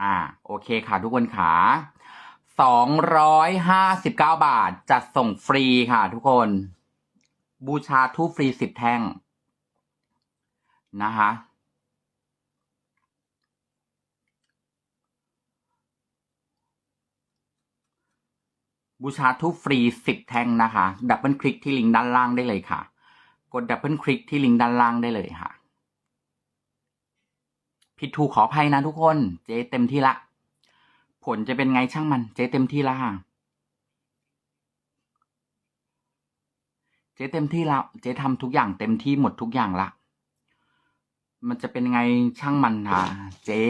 อ่า โอเคค่ะทุกคนขาสองร้อยห้าสิบเก้าบาท จัดส่งฟรีค่ะทุกคน บูชาทูฟรีสิบแท่ง นะคะบูชาทูฟรีสิบแท่งนะคะ ดับเบิลคลิกที่ลิงก์ด้านล่างได้เลยค่ะ กดดับเบิลคลิกที่ลิงก์ด้านล่างได้เลยค่ะ ผิดถูกขออภัยนะทุกคน เจ๊เต็มที่ละ ผลจะเป็นไงช่างมัน เจ๊เต็มที่ละเจ๊เต็มที่ล้วเจ๊ทำทุกอย่างเต็มที่หมดทุกอย่างละมันจะเป็นไงช่างมันค่ะเจ๊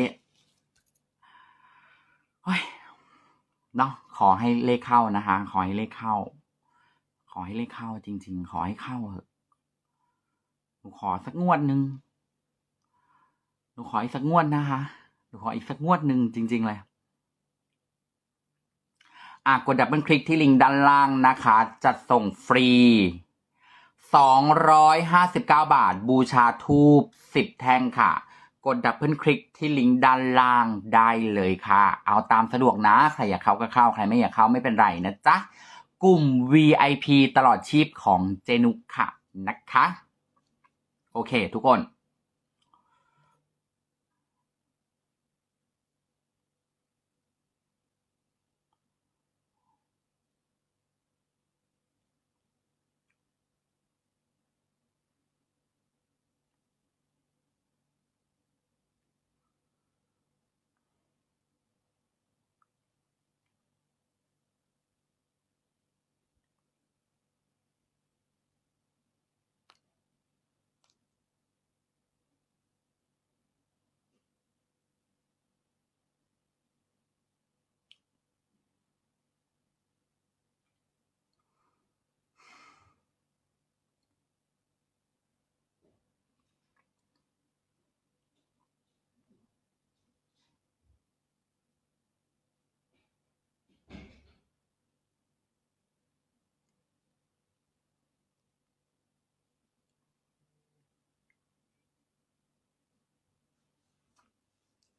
เฮ้ยเนาะขอให้เลขเข้านะคะ ขอให้เลขเข้า ขอให้เลขเข้าจริง ๆ ขอให้เข้าเถอะขอสักงวดหนึ่ง นูขออีกสักงวดนะคะหนูขออีกสักงวดหนึ่งจริง ๆ เลย อะกดดับเบิลคลิกที่ลิงก์ด้านล่างนะคะ จัดส่งฟรี 259 บาท บูชาทูบ10 แท่งค่ะ กดดับเบิลคลิกที่ลิงก์ด้านล่างได้เลยค่ะ เอาตามสะดวกนะ ใครอยากเข้าก็เข้า ใครไม่อยากเข้าไม่เป็นไรนะจ๊ะ กลุ่ม VIP ตลอดชีพของเจนุกค่ะนะคะ โอเค ทุกคน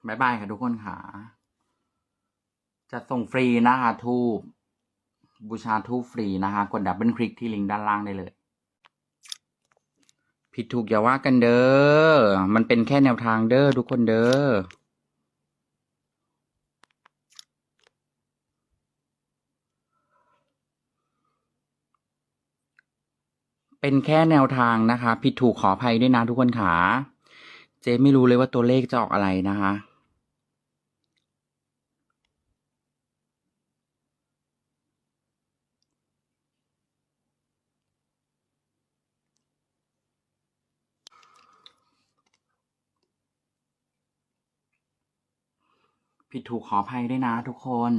บายบายค่ะทุกคนค่ะจะส่งฟรีนะคะทูบบูชาทูบฟรีนะคะกดดับเบิลคลิกที่ลิงก์ด้านล่างได้เลย ผิดถูกอย่าว่ากันเด้อมันเป็นแค่แนวทางเด้อทุกคนเด้อเป็นแค่แนวทางนะคะ ผิดถูกขออภัยด้วยนะทุกคนขา เจ๊ไม่รู้เลยว่าตัวเลขจะออกอะไรนะคะ ผิดถูกขออภัยด้วยนะทุกคน